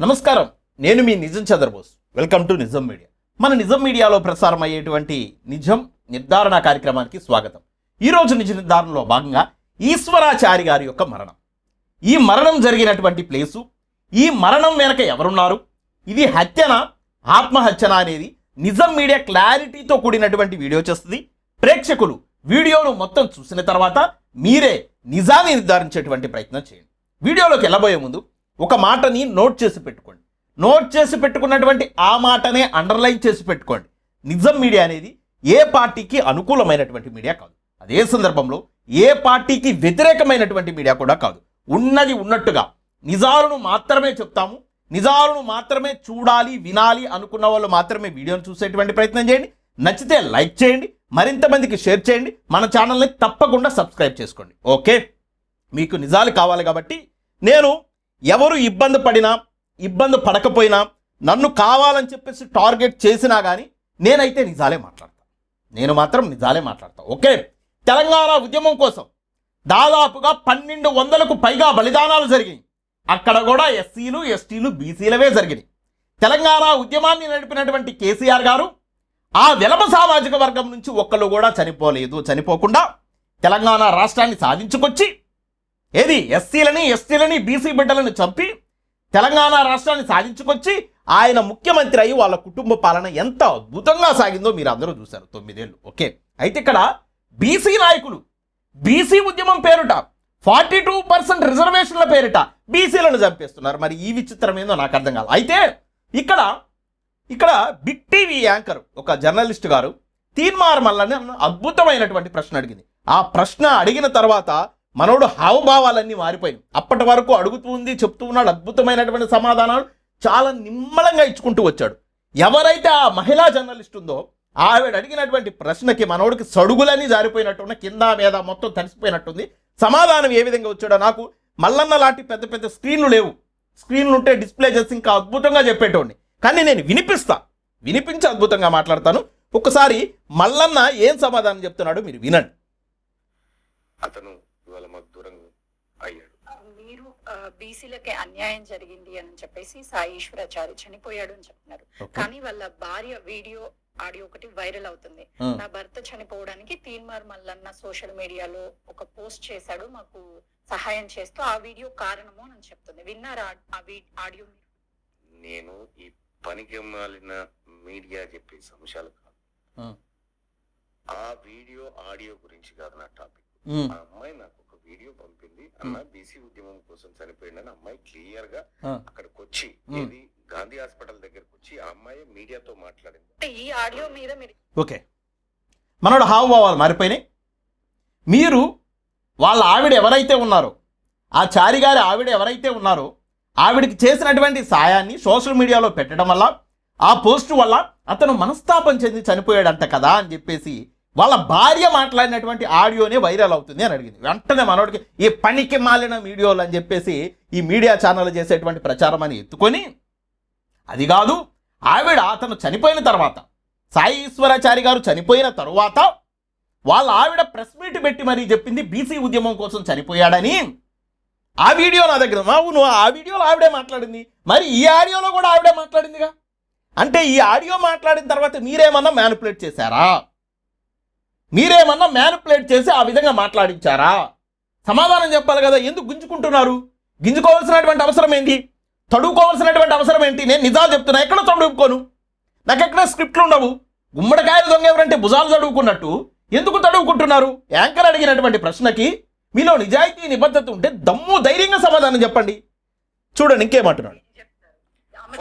నమస్కారం. నేను మీ నిజం Chandrabose. Welcome to Nijam media. మన నిజం మీడియాలో ప్రసారం అయ్యేటువంటి నిజం నిర్ధారణ కార్యక్రమానికి స్వాగతం. ఈరోజు నిజ నిర్ధారణలో భాగంగా ఈశ్వరాచారి గారి యొక్క మరణం. ఈ మరణం జరిగినటువంటి ప్లేసు ఈ మరణం వెనక ఎవరున్నారు ఇది హత్యన ఆత్మహత్యన అనేది నిజం మీడియా క్లారిటీతో కూడినటువంటి వీడియో చేస్తుంది. ప్రేక్షకులు వీడియోను మొత్తం చూసిన తర్వాత మీరే నిజాన్ని నిర్ధారించేటువంటి ప్రయత్నం చేయండి. వీడియోలోకి వెళ్ళబోయే ముందు ఒక మాటని నోట్ చేసి పెట్టుకోండి. నోట్ చేసి పెట్టుకున్నటువంటి ఆ మాటనే అండర్లైన్ చేసి పెట్టుకోండి. నిజం మీడియా అనేది ఏ పార్టీకి అనుకూలమైనటువంటి మీడియా కాదు. అదే సందర్భంలో ఏ పార్టీకి వ్యతిరేకమైనటువంటి మీడియా కూడా కాదు. ఉన్నది ఉన్నట్టుగా నిజాలను మాత్రమే చెప్తాము. నిజాలను మాత్రమే చూడాలి వినాలి అనుకున్న వాళ్ళు మాత్రమే వీడియోను చూసేటువంటి ప్రయత్నం చేయండి. నచ్చితే లైక్ చేయండి. మరింత మందికి షేర్ చేయండి. మన ఛానల్ని తప్పకుండా సబ్స్క్రైబ్ చేసుకోండి. ఓకే? మీకు నిజాలు కావాలి కాబట్టి నేను ఎవరు ఇబ్బంది పడినా ఇబ్బంది పడకపోయినా నన్ను కావాలని చెప్పేసి టార్గెట్ చేసినా కానీ నేనైతే నిజాలే మాట్లాడతా. నేను మాత్రం నిజాలే మాట్లాడతా. ఓకే? తెలంగాణ ఉద్యమం కోసం దాదాపుగా పన్నెండు వందలకు పైగా బలిదానాలు జరిగాయి అక్కడ కూడా ఎస్సీలు ఎస్టీలు బీసీలవే జరిగినాయి. తెలంగాణ ఉద్యమాన్ని నడిపినటువంటి కేసీఆర్ గారు ఆ విలమ సామాజిక వర్గం నుంచి ఒక్కళ్ళు కూడా చనిపోలేదు చనిపోకుండా తెలంగాణ రాష్ట్రాన్ని సాధించుకొచ్చి ఏది? ఎస్సీలని ఎస్టీలని బీసీ బిడ్డలను చంపి తెలంగాణ రాష్ట్రాన్ని సాధించుకొచ్చి ఆయన ముఖ్యమంత్రి అయి వాళ్ళ కుటుంబ పాలన ఎంత అద్భుతంగా సాగిందో మీరు అందరూ చూశారు తొమ్మిదేళ్ళు. ఓకే. అయితే ఇక్కడ బీసీ నాయకులు బీసీ ఉద్యమం పేరుట ఫార్టీ టూ పర్సెంట్ రిజర్వేషన్ల పేరిట బీసీలను చంపేస్తున్నారు. మరి ఈ విచిత్రం ఏందో నాకు అర్థం కాదు అయితే ఇక్కడ ఇక్కడ బిగ్ టీవీ యాంకర్ ఒక జర్నలిస్ట్ గారు తీన్మార్ మల్లని అద్భుతమైనటువంటి ప్రశ్న అడిగింది. ఆ ప్రశ్న అడిగిన తర్వాత మనోడు హావభావాలన్నీ మారిపోయినాయి. అప్పటి వరకు అడుగుతూ ఉంది చెప్తూ ఉన్నాడు అద్భుతమైనటువంటి సమాధానాలు చాలా నిమ్మలంగా ఇచ్చుకుంటూ వచ్చాడు. ఎవరైతే ఆ మహిళా జర్నలిస్ట్ ఉందో ఆవిడ అడిగినటువంటి ప్రశ్నకి మనోడికి సడుగులని జారిపోయినట్టున్న కింద మీద మొత్తం తడిసిపోయినట్టుంది. సమాధానం ఏ విధంగా వచ్చాడో నాకు మల్లన్న లాంటి పెద్ద పెద్ద స్క్రీన్లు లేవు. స్క్రీన్లు ఉంటే డిస్ప్లే చేసి ఇంకా అద్భుతంగా చెప్పేటోడిని. కానీ నేను వినిపిస్తా. వినిపించి అద్భుతంగా మాట్లాడతాను. ఒకసారి మల్లన్న ఏం సమాధానం చెప్తున్నాడో మీరు వినండి. అతను ఇవాళ మాకు దూరంగా అయ్యాడు. మీరు బీసీలకి అన్యాయం జరిగింది అని చెప్పేసి సాయి ఈశ్వరాచారి చనిపోయాడు అని చెప్తున్నారు. కానీ వాళ్ళ భార్య వీడియో ఆడియో ఒకటి వైరల్ అవుతుంది. నా భర్త చనిపోవడానికి తీన్మార్ మల్లన్న సోషల్ మీడియాలో ఒక పోస్ట్ చేశాడు మాకు సహాయం చేస్తూ ఆ వీడియో కారణము అని చెప్తుంది. విన్నారా ఆ ఆడియో? నేను ఈ పనికి మాలిన మీడియా చెప్పే అంశాలు కాదు. ఆ. వీడియో ఆడియో గురించి కాదు నా టాపిక్. ఆ అమ్మాయి నాకు వీడియో పంపింది. అన్న బీసీ ఉద్యమం కోసం చనిపోయిందని అమ్మాయి క్లియర్గా. అక్కడికి వచ్చి. ఏది? గాంధీ హాస్పిటల్ దగ్గరకు వచ్చి ఆ అమ్మాయి మీడియాతో మాట్లాడింది. అంటే ఈ ఆడియో మీద మీరు ఓకే. మనోడు హావభావాలు మారిపోయినాయి. మీరు వాళ్ళ ఆవిడ ఎవరైతే ఉన్నారో ఆ చారి గారి ఆవిడ ఎవరైతే ఉన్నారో ఆవిడకి చేసినటువంటి సాయాన్ని సోషల్ మీడియాలో పెట్టడం వల్ల ఆ పోస్ట్ వల్ల అతను మనస్తాపం చెంది చనిపోయాడంట కదా అని చెప్పేసి వాళ్ళ భార్య మాట్లాడినటువంటి ఆడియోనే వైరల్ అవుతుంది అని అడిగింది. వెంటనే మనోడికి ఈ పనికి మాలిన వీడియోలు అని చెప్పేసి ఈ మీడియా ఛానల్ చేసేటువంటి ప్రచారం అని ఎత్తుకొని అది కాదు ఆవిడ అతను చనిపోయిన తర్వాత సాయి ఈశ్వరాచారి గారు చనిపోయిన తరువాత వాళ్ళ ఆవిడ ప్రెస్ మీట్ పెట్టి మరీ చెప్పింది బీసీ ఉద్యమం కోసం చనిపోయాడని. ఆ వీడియో నా దగ్గర అవును ఆ వీడియోలో ఆవిడే మాట్లాడింది. మరి ఈ ఆడియోలో కూడా ఆవిడే మాట్లాడిందిగా? అంటే ఈ ఆడియో మాట్లాడిన తర్వాత మీరేమన్నా మ్యానిపులేట్ చేశారా? మీరేమన్నా మ్యానిపులేట్ చేసి ఆ విధంగా మాట్లాడించారా? సమాధానం చెప్పాలి కదా ఎందుకు గుంజుకుంటున్నారు? గింజుకోవాల్సినటువంటి అవసరం ఏంటి? తడువుకోవాల్సినటువంటి అవసరం ఏంటి? నేను నిజాలు చెప్తున్నా ఎక్కడ తడువుకోను నాకు ఎక్కడ స్క్రిప్ట్లు ఉండవు? గుమ్మడికాయలు దొంగ ఎవరంటే భుజాలు తడువుకున్నట్టు ఎందుకు తడువుకుంటున్నారు? యాంకర్ అడిగినటువంటి ప్రశ్నకి మీలో నిజాయితీ నిబద్ధత ఉంటే దమ్ము ధైర్యంగా సమాధానం చెప్పండి. చూడండి ఇంకేమంటున్నాడు?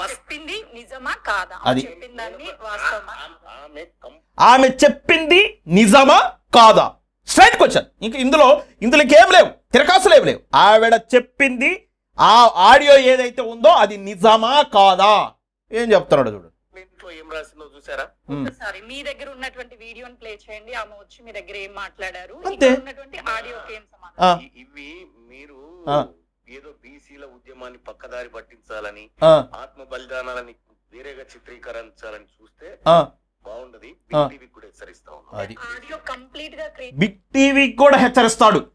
చెప్పింది నిజమా కాదా? అది. ఆమె చెప్పిన దాన్ని వాస్తవమా? ఆ- ఆమె చెప్పింది నిజమా కాదా? స్ట్రైట్ క్వశ్చన్ ఇంక ఇందులో ఇందులో ఇంకేం లేవు. తిరకాసులు ఏం లేవు. ఆవిడ చెప్పింది ఆ ఆడియో ఏదైతే ఉందో అది నిజమా కాదా? ఏం చెప్తున్నాడు చూడు. ఇంట్లో ఏం రాసిందో చూసారా? మీ దగ్గర ఉన్నటువంటి వీడియోని ప్లే చేయండి. ఆమె వచ్చి మీ దగ్గర ఏం మాట్లాడారు? అంతే. ఇక్కడ ఉన్నటువంటి ఆడియోకి ఏం సమాధానం? ఆ, ఇ- ఇవి మీరు. ఏదో బీసీల ఉద్యమాన్ని పక్కదారి పట్టించాలని ఆత్మ బలిదానాలని వేరేగా చిత్రీకరించాలని చూస్తే ఆ, బాగుండదు. బిగ్ టీవీకి కూడా హెచ్చరిస్తాడు.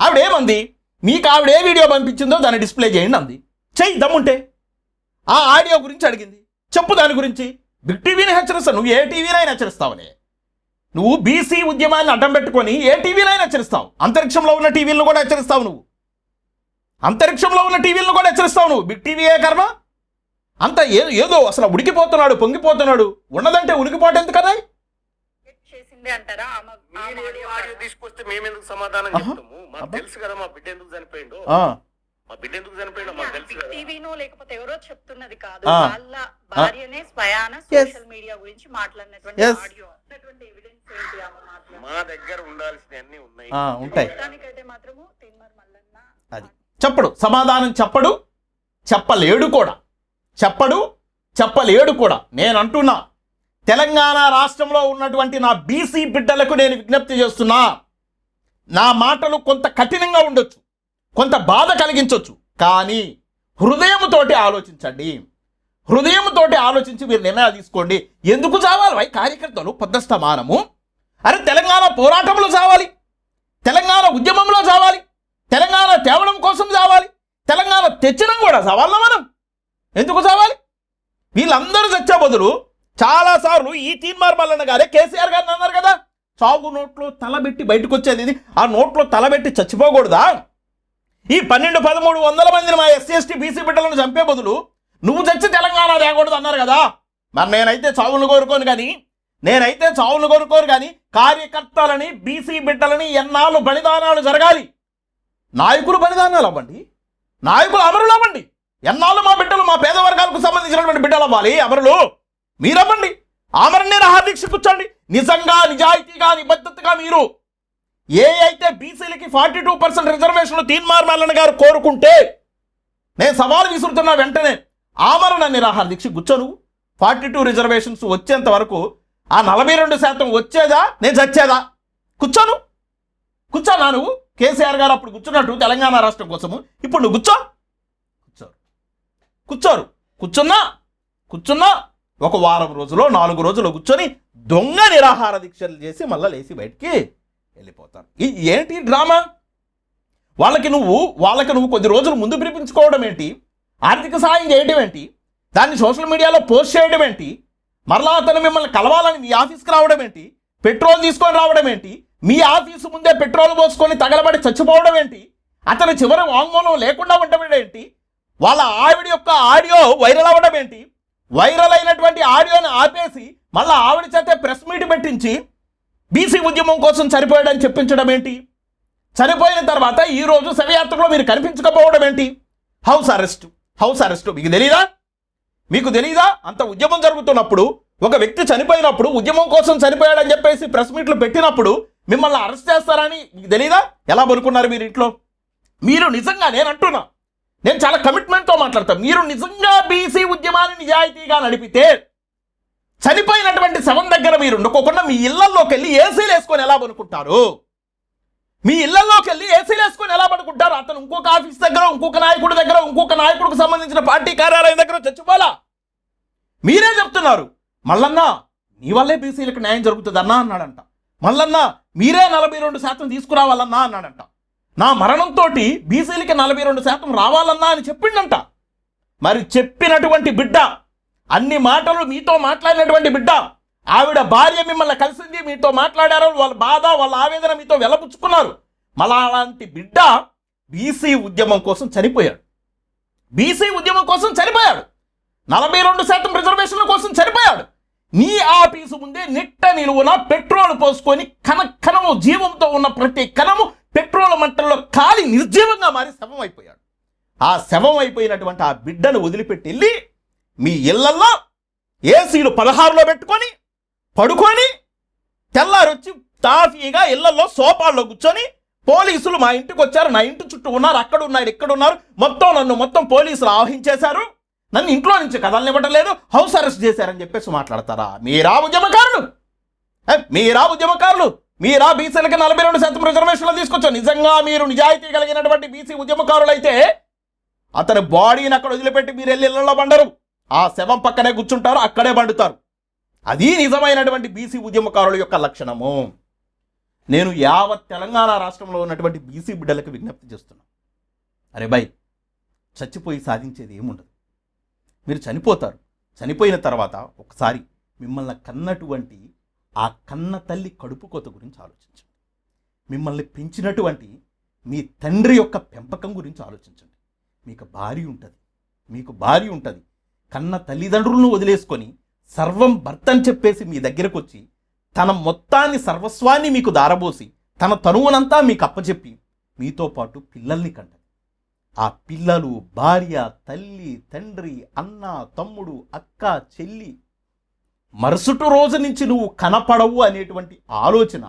ఆవిడ ఏమంది? మీకు ఆవిడ ఏ వీడియో పంపించిందో దాన్ని డిస్ప్లే చేయండి అంది. చెయ్యి దమ్ముంటే. ఆ ఆడియో గురించి అడిగింది. చెప్పు దాని గురించి. బిగ్ టీవీని హెచ్చరిస్తావు. నువ్వు ఏ టీవీనైనా హెచ్చరిస్తావులే. నువ్వు బీసీ ఉద్యమాన్ని అడ్డం పెట్టుకొని ఏ టీవీనైనా హెచ్చరిస్తావు. అంతరిక్షంలో ఉన్న టీవీలను కూడా హెచ్చరిస్తావు నువ్వు. అంతరిక్షంలో ఉన్న టీవీలను కూడా హెచ్చరిస్తావు నువ్వు. బిగ్ టీవీ ఏ కర్మ. అంత ఏ ఏదో అసలు ఉడికిపోతున్నాడు పొంగిపోతున్నాడు. ఉన్నదంటే ఉనికిపోవటం ఎందుకు కదా తీసుకొస్తే మేమెందుకు సమాధానం. చెప్తాము? మాకు. తెలుసు కదా మా బిడ్డ ఎందుకు చనిపోయిండో మా బిడ్డ ఎందుకు చనిపోయిండో మాకు తెలుసు బిగ్ కదా. టీవీనో లేకపోతే ఎవరో చెప్తున్నది కాదు. వాళ్ళ భార్యనే స్వయాన. సోషల్ మీడియా గురించి మాట్లాడినటువంటి Yes. ఆడియో. ఉన్నటువంటి ఎవిడెన్స్ ఏంటి ఆమె మాట్లాడి మా దగ్గర ఉండాల్సినవి అన్ని ఉన్నాయి. ఆ, ఉంటాయి. మొత్తానికైతే మాత్రము తిన్మార్ మల్లన్న అది. చెప్పడు. సమాధానం చెప్పడు. చెప్పలేడు కూడా. చెప్పడు చెప్పలేడు కూడా. నేను అంటున్నా తెలంగాణ రాష్ట్రంలో ఉన్నటువంటి నా బీసీ బిడ్డలకు నేను విజ్ఞప్తి చేస్తున్నా నా మాటలు కొంత కఠినంగా ఉండొచ్చు కొంత బాధ కలిగించవచ్చు కానీ హృదయంతోటి ఆలోచించండి. హృదయంతోటి ఆలోచించి మీరు నిర్ణయాలు తీసుకోండి. ఎందుకు చావాలి? వై కార్యకర్తలు పొద్దస్తమానము అరే తెలంగాణ పోరాటంలో చావాలి. తెలంగాణ ఉద్యమంలో చావాలి. తెలంగాణ తేవడం కోసం చావాలి. తెలంగాణ తెచ్చడం కూడా సవాళ్ళ మనం? ఎందుకు చావాలి? వీళ్ళందరూ చచ్చే బదులు చాలాసార్లు ఈ తీన్మార్ మల్లన్న గారే కేసీఆర్ గారిని అన్నారు కదా. చావు నోట్లో తలబెట్టి బయటకు వచ్చేది ఇది. ఆ నోట్లో తలబెట్టి చచ్చిపోకూడదా? ఈ పన్నెండు పదమూడు వందల మందిని మా ఎస్సీ ఎస్టీ బీసీ బిడ్డలను చంపే బదులు నువ్వు చచ్చి తెలంగాణ తేకూడదు అన్నారు కదా. మరి నేనైతే చావులు కోరుకోను కానీ నేనైతే చావులు కోరుకోరు కానీ కార్యకర్తలని బీసీ బిడ్డలని ఎన్నాళ్ళు బలిదానాలు జరగాలి. నాయకులు బలిదానాలు అవ్వండి. నాయకులు అమరులు అవ్వండి. ఎన్నాళ్ళు మా బిడ్డలు మా పేద వర్గాలకు సంబంధించినటువంటి బిడ్డలు అవ్వాలి? అమరులు మీరవ్వండి. ఆమరణి రహాదీక్ష కూర్చోండి. నిజంగా నిజాయితీగా నిబద్ధతగా మీరు ఏ అయితే బీసీలకి ఫార్టీ టూ పర్సెంట్ రిజర్వేషన్లు తీన్మార్ మల్లన్న గారు కోరుకుంటే నేను సవాల్ విసురుతున్నా వెంటనే ఆమరణ నిరాహార దీక్ష గుచ్చను ఫార్టీ టూ రిజర్వేషన్స్ వచ్చేంత వరకు ఆ నలభై రెండు శాతం వచ్చేదా? నేను చచ్చేదా? కూర్చోను. కూర్చోనా నువ్వు కేసీఆర్ గారు అప్పుడు కూర్చున్నట్టు తెలంగాణ రాష్ట్రం కోసము. ఇప్పుడు నువ్వు కూర్చో. కూర్చోరు. కూర్చున్నా కూర్చున్నా ఒక వారం రోజులో నాలుగు రోజులు కూర్చొని దొంగ నిరాహార దీక్షలు చేసి మళ్ళీ లేచి బయటికి వెళ్ళిపోతారు. ఏంటి డ్రామా? వాళ్ళకి నువ్వు వాళ్ళకి నువ్వు కొద్ది రోజులు ముందు పిలిపించుకోవడం ఏంటి? ఆర్థిక సాయం చేయడం ఏంటి? దాన్ని సోషల్ మీడియాలో పోస్ట్ చేయడం ఏంటి? మరలా అతను మిమ్మల్ని కలవాలని మీ ఆఫీస్కి రావడం ఏంటి? పెట్రోల్ తీసుకొని రావడం ఏంటి? మీ ఆఫీసు ముందే పెట్రోల్ పోసుకొని తగలబడి చచ్చిపోవడం ఏంటి? అతను చివరి వాంగ్మూలం లేకుండా ఉండడం ఏంటి? వాళ్ళ ఆవిడ యొక్క ఆడియో వైరల్ అవ్వడం ఏంటి? వైరల్ అయినటువంటి ఆడియోని ఆపేసి మళ్ళీ ఆవిడ చేతే ప్రెస్ మీట్ పెట్టించి బీసీ ఉద్యమం కోసం చనిపోయాడని చెప్పించడం ఏంటి? చనిపోయిన తర్వాత ఈరోజు శవయాత్రలో మీరు కనిపించకపోవడం ఏంటి? House arrest. House arrest. మీకు తెలీదా? మీకు తెలీదా? అంత ఉద్యమం జరుగుతున్నప్పుడు ఒక వ్యక్తి చనిపోయినప్పుడు ఉద్యమం కోసం చనిపోయాడని చెప్పేసి ప్రెస్ మీట్లు పెట్టినప్పుడు మిమ్మల్ని అరెస్ట్ చేస్తారని మీకు తెలీదా? ఎలా పనుకున్నారు మీరు ఇంట్లో? మీరు నిజంగా నేను అంటున్నా. నేను చాలా కమిట్మెంట్తో మాట్లాడతాను మీరు నిజంగా బీసీ ఉద్యమాన్ని నిజాయితీగా నడిపితే చనిపోయినటువంటి శవం దగ్గర మీరు ఉండుకోకుండా మీ ఇళ్ళలోకి వెళ్ళి ఏసీలు వేసుకొని ఎలా పనుకుంటారు మీ ఇళ్ళలోకి వెళ్ళి ఏసీలు వేసుకొని ఎలా పడుకుంటారు? అతను ఇంకొక ఆఫీస్ దగ్గర ఇంకొక నాయకుడి దగ్గర ఇంకొక నాయకుడికి సంబంధించిన పార్టీ కార్యాలయం దగ్గర చచ్చిపోలా మీరే చెప్తున్నారు. మల్లన్న నీ వల్లే బీసీలకు న్యాయం జరుగుతుందన్నా అన్నాడంట. మల్లన్న మీరే నలభై రెండు శాతం తీసుకురావాలన్నా అన్నాడంట. నా మరణంతో బీసీలకి నలభై రెండు శాతం రావాలన్నా అని చెప్పిండంట. మరి చెప్పినటువంటి బిడ్డ అన్ని మాటలు మీతో మాట్లాడినటువంటి బిడ్డ ఆవిడ భార్య మిమ్మల్ని కలిసింది మీతో మాట్లాడారు వాళ్ళ బాధ వాళ్ళ ఆవేదన మీతో వెలపుచ్చుకున్నారు. మళ్ళా అలాంటి బిడ్డ బీసీ ఉద్యమం కోసం చనిపోయాడు. బీసీ ఉద్యమం కోసం చనిపోయాడు. నలభై రెండు శాతం రిజర్వేషన్ల కోసం చనిపోయాడు. నీ ఆఫీసు ముందే నిట్ట నిలువున పెట్రోల్ పోసుకొని కన కణము జీవంతో ఉన్న ప్రతి కణము పెట్రోల్ మంటల్లో కాలి నిర్జీవంగా మారి శవం అయిపోయాడు ఆ శవం అయిపోయినటువంటి ఆ బిడ్డను వదిలిపెట్టి వెళ్ళి మీ ఇళ్ళల్లో ఏసీలు పదహారులో పెట్టుకొని పడుకొని తెల్లారొచ్చి తాఫీగా ఇళ్ళలో సోపాల్లో కూర్చొని పోలీసులు మా ఇంటికి వచ్చారు నా ఇంటి చుట్టూ ఉన్నారు అక్కడ ఉన్నారు ఇక్కడ ఉన్నారు మొత్తం నన్ను మొత్తం పోలీసులు ఆవహించేశారు. నన్ను ఇంట్లో నుంచి కదలనివ్వటం లేదు. హౌస్ అరెస్ట్ చేశారని చెప్పేసి మాట్లాడతారా? మీరా ఉద్యమకారులు? ఏ, మీరా ఉద్యమకారులు? మీరా బీసీలకి నలభై రెండు శాతం రిజర్వేషన్లు తీసుకొచ్చారు. నిజంగా మీరు నిజాయితీ కలిగినటువంటి బీసీ ఉద్యమకారులు అయితే అతని బాడీని అక్కడ వదిలిపెట్టి మీరు వెళ్ళి ఇళ్ళలో పండరు ఆ శవం పక్కనే కూర్చుంటారు అక్కడే పండుతారు అది నిజమైనటువంటి బీసీ ఉద్యమకారుల యొక్క లక్షణము. నేను యావత్ తెలంగాణ రాష్ట్రంలో ఉన్నటువంటి బీసీ బిడ్డలకు విజ్ఞప్తి చేస్తున్నాను అరే బై చచ్చిపోయి సాధించేది ఏముండదు. మీరు చనిపోతారు. చనిపోయిన తర్వాత ఒకసారి మిమ్మల్ని కన్నటువంటి ఆ కన్న తల్లి కడుపు కోత గురించి ఆలోచించండి. మిమ్మల్ని పెంచినటువంటి మీ తండ్రి యొక్క పెంపకం గురించి ఆలోచించండి. మీకు భార్య ఉంటుంది మీకు భార్య ఉంటుంది. కన్న తల్లిదండ్రులను వదిలేసుకొని సర్వం భర్త అని చెప్పేసి మీ దగ్గరకు వచ్చి తన మొత్తాన్ని సర్వస్వాన్ని మీకు దారబోసి తన తనువునంతా మీకు అప్పచెప్పి మీతో పాటు పిల్లల్ని కంటది. ఆ పిల్లలు భార్య తల్లి తండ్రి అన్న తమ్ముడు అక్క చెల్లి మరుసటి రోజు నుంచి నువ్వు కనపడవు అనేటువంటి ఆలోచన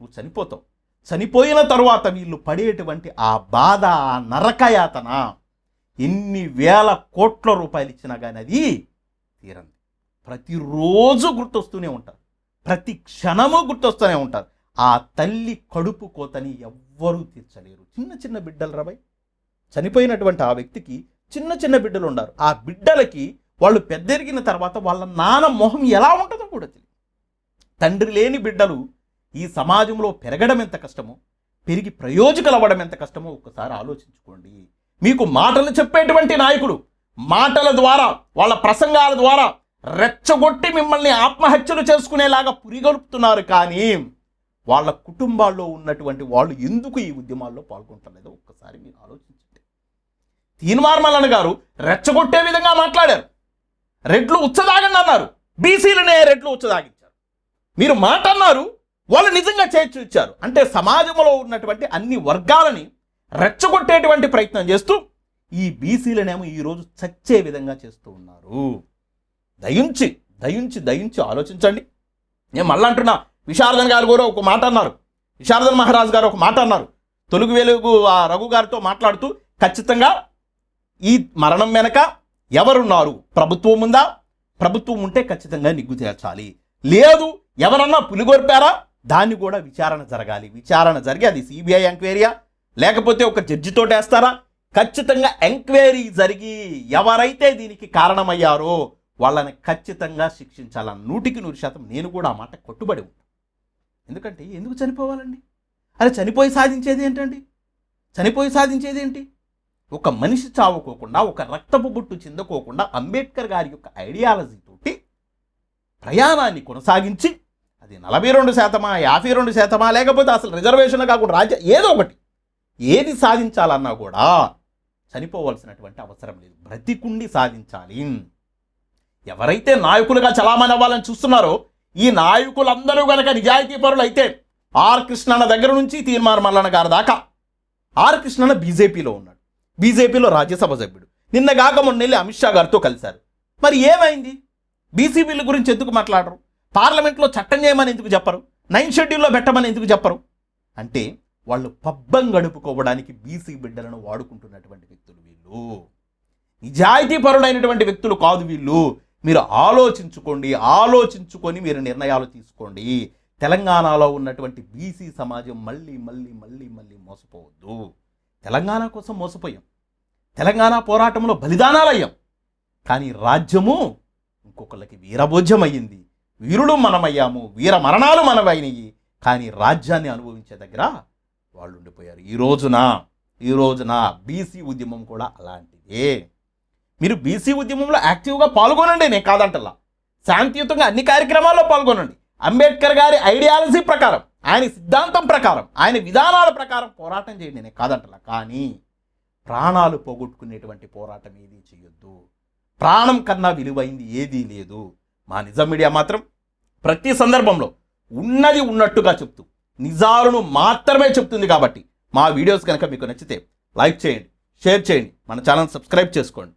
నువ్వు చనిపోతావు. చనిపోయిన తర్వాత వీళ్ళు పడేటువంటి ఆ బాధ ఆ నరకయాతన ఎన్ని వేల కోట్ల రూపాయలు ఇచ్చినా కానీ అది తీరంది. ప్రతిరోజు గుర్తొస్తూనే ఉంటారు. ప్రతి క్షణము గుర్తొస్తూనే ఉంటారు. ఆ తల్లి కడుపు కోతని ఎవ్వరూ తీర్చలేరు. చిన్న చిన్న బిడ్డలు రాబాయ్ చనిపోయినటువంటి ఆ వ్యక్తికి చిన్న చిన్న బిడ్డలు ఉన్నారు ఆ బిడ్డలకి వాళ్ళు పెద్దెరిగిన తర్వాత వాళ్ళ నాన్న మొహం ఎలా ఉంటుందో కూడా తెలియదు. తండ్రి లేని బిడ్డలు ఈ సమాజంలో పెరగడం ఎంత కష్టమో పెరిగి ప్రయోజకులు అవ్వడం ఎంత కష్టమో ఒక్కసారి ఆలోచించుకోండి. మీకు మాటలు చెప్పేటువంటి నాయకుడు మాటల ద్వారా వాళ్ళ ప్రసంగాల ద్వారా రెచ్చగొట్టి మిమ్మల్ని ఆత్మహత్యలు చేసుకునేలాగా పురిగొలుపుతున్నారు కానీ వాళ్ళ కుటుంబాల్లో ఉన్నటువంటి వాళ్ళు ఎందుకు ఈ ఉద్యమాల్లో పాల్గొంటలేదో ఒక్కసారి మీరు ఆలోచించండి. తీన్మార్మలన్ గారు రెచ్చగొట్టే విధంగా మాట్లాడారు. రెడ్లు ఉచ్చదాగండి అన్నారు. బీసీలనే రెడ్లు ఉచ్చదాగించారు. మీరు మాట అన్నారు వాళ్ళు నిజంగా చేర్చి ఇచ్చారు. అంటే సమాజంలో ఉన్నటువంటి అన్ని వర్గాలని రెచ్చగొట్టేటువంటి ప్రయత్నం చేస్తూ ఈ బీసీలనేమో ఈరోజు చచ్చే విధంగా చేస్తూ ఉన్నారు. దయించి దయించి దయించి ఆలోచించండి. నేను మళ్ళీ అంటున్నా విశారదన్ గారు కూడా ఒక మాట అన్నారు. విశారదన్ మహారాజ్ గారు ఒక మాట అన్నారు. తొలుగు వెలుగు ఆ రఘు గారితో మాట్లాడుతూ ఖచ్చితంగా ఈ మరణం వెనక ఎవరున్నారు? ప్రభుత్వం ఉందా? ప్రభుత్వం ఉంటే ఖచ్చితంగా నిగ్గు తేల్చాలి లేదు ఎవరన్నా పులిగొరిపారా? దాన్ని కూడా విచారణ జరగాలి. విచారణ జరిగి అది సిబిఐ ఎంక్వైరీయా? లేకపోతే ఒక జడ్జితో వేస్తారా? ఖచ్చితంగా ఎంక్వైరీ జరిగి ఎవరైతే దీనికి కారణమయ్యారో వాళ్ళని ఖచ్చితంగా శిక్షించాలని నూటికి నూరు శాతం నేను కూడా ఆ మాట కట్టుబడి ఉంటాను ఎందుకంటే ఎందుకు చనిపోవాలండి? అరే చనిపోయి సాధించేది ఏంటండి? చనిపోయి సాధించేది ఏంటి? ఒక మనిషి చావుకోకుండా ఒక రక్తపు బొట్టు చెందుకోకుండా అంబేద్కర్ గారి యొక్క ఐడియాలజీ తోటి ప్రయాణాన్ని కొనసాగించి అది నలభై రెండు శాతమా యాభై రెండు శాతమా లేకపోతే అసలు రిజర్వేషన్ కాకుండా రాజ్య ఏదో ఒకటి. ఏది సాధించాలన్నా కూడా చనిపోవలసినటువంటి అవసరం లేదు. బ్రతికుండి సాధించాలి. ఎవరైతే నాయకులుగా చలామణి అవ్వాలని చూస్తున్నారో ఈ నాయకులందరూ గనక నిజాయితీ పరులు అయితే ఆర్ కృష్ణన్న దగ్గర నుంచి తీర్మార్ మల్లన్న గారి దాకా. ఆర్ కృష్ణన్న బీజేపీలో ఉన్నాడు. బీజేపీలో రాజ్యసభ సభ్యుడు. నిన్న కాక మొన్న అమిత్ షా గారితో కలిశారు. మరి ఏమైంది? బీసీ బిల్లు గురించి ఎందుకు మాట్లాడరు? పార్లమెంట్లో చట్టం చేయమని ఎందుకు చెప్పరు? నైన్ షెడ్యూల్లో పెట్టమని ఎందుకు చెప్పరు? అంటే వాళ్ళు పబ్బం గడుపుకోవడానికి బీసీ బిడ్డలను వాడుకుంటున్నటువంటి వ్యక్తులు వీళ్ళు. నిజాయితీ పరుడైనటువంటి వ్యక్తులు కాదు వీళ్ళు. మీరు ఆలోచించుకోండి ఆలోచించుకొని మీరు నిర్ణయాలు తీసుకోండి. తెలంగాణలో ఉన్నటువంటి బీసీ సమాజం మళ్ళీ మళ్ళీ మళ్ళీ మళ్ళీ మోసపోవద్దు. తెలంగాణ కోసం మోసపోయాం. తెలంగాణ పోరాటంలో బలిదానాలయ్యాం. కానీ రాజ్యము ఇంకొకళ్ళకి వీరభోజ్యం అయ్యింది. వీరులు మనమయ్యాము వీర మరణాలు మనమైనవి కానీ రాజ్యాన్ని అనుభవించే దగ్గర వాళ్ళు ఉండిపోయారు ఈ రోజున ఈ రోజున బీసీ ఉద్యమం కూడా అలాంటిదే. మీరు బీసీ ఉద్యమంలో యాక్టివ్గా పాల్గొనండి నేను కాదంటలా. శాంతియుతంగా అన్ని కార్యక్రమాల్లో పాల్గొనండి. అంబేద్కర్ గారి ఐడియాలజీ ప్రకారం. ఆయన సిద్ధాంతం ప్రకారం ఆయన విధానాల ప్రకారం పోరాటం చేయండి నేను కాదంటలా. కానీ ప్రాణాలు పోగొట్టుకునేటువంటి పోరాటం ఏది చేయొద్దు. ప్రాణం కన్నా విలువైంది ఏదీ లేదు. మా నిజం మీడియా మాత్రం ప్రతి సందర్భంలో ఉన్నది ఉన్నట్టుగా చెప్తూ నిజాలను మాత్రమే చెప్తుంది కాబట్టి మా వీడియోస్ కనుక మీకు నచ్చితే లైక్ చేయండి షేర్ చేయండి మన ఛానల్ సబ్స్క్రైబ్ చేసుకోండి.